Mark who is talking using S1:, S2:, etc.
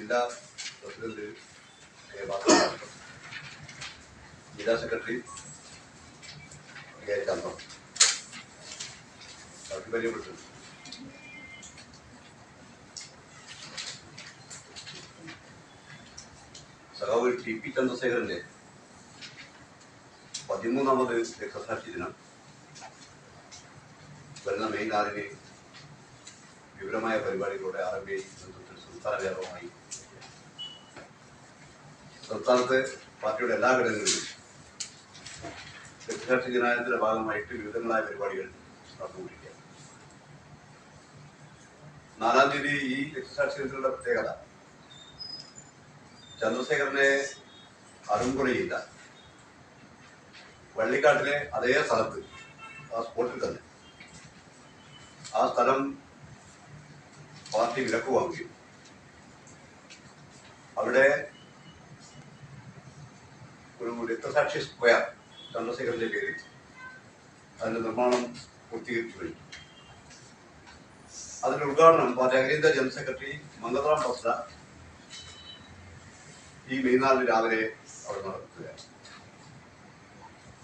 S1: ജില്ലാ പ്രസിഡന്റ് ജില്ലാ secretary K T P ചന്ദ്രശേഖരന്റെ പതിമൂന്നാമത് രക്തസാക്ഷി ദിനം വരുന്ന മെയ് നാലിന് വിപുലമായ പരിപാടികളുടെ ആർ ബി ഐ നേതൃത്വത്തിൽ സംസ്ഥാന വ്യാപകമായി സംസ്ഥാനത്തെ പാർട്ടിയുടെ എല്ലാ ഘടകങ്ങളിലും രക്തസാക്ഷി ജനായത്തിന്റെ ഭാഗമായിട്ട് വിവിധങ്ങളായ പരിപാടികൾ നടന്നുകൊണ്ടിരിക്കുകയാണ്. നാലാം തീയതി ഈ രക്തസാക്ഷി ദിനത്തിലുള്ള പ്രത്യേകത. ചന്ദ്രശേഖരനെ ചെയ്ത വള്ളിക്കാട്ടിലെ അതേ സ്ഥലത്ത് ആ സ്പോട്ടിൽ തന്നെ. ആ സ്ഥലം പാർട്ടി വിലക്ക് വാങ്ങുകയും അവിടെ ഒരു രക്തസാക്ഷി സ്ക്വയർ ചന്ദ്രശേഖരന്റെ പേരിൽ അതിന്റെ നിർമ്മാണം പൂർത്തീകരിച്ചു കഴിഞ്ഞു. അതിന്റെ ഉദ്ഘാടനം പാർട്ടി അഖിലേന്ത്യാ ജനറൽ സെക്രട്ടറി മംഗളറാം ബസ്ര ഈ മെയ് നാലിന് രാവിലെ അവിടെ നടത്തുകയാണ്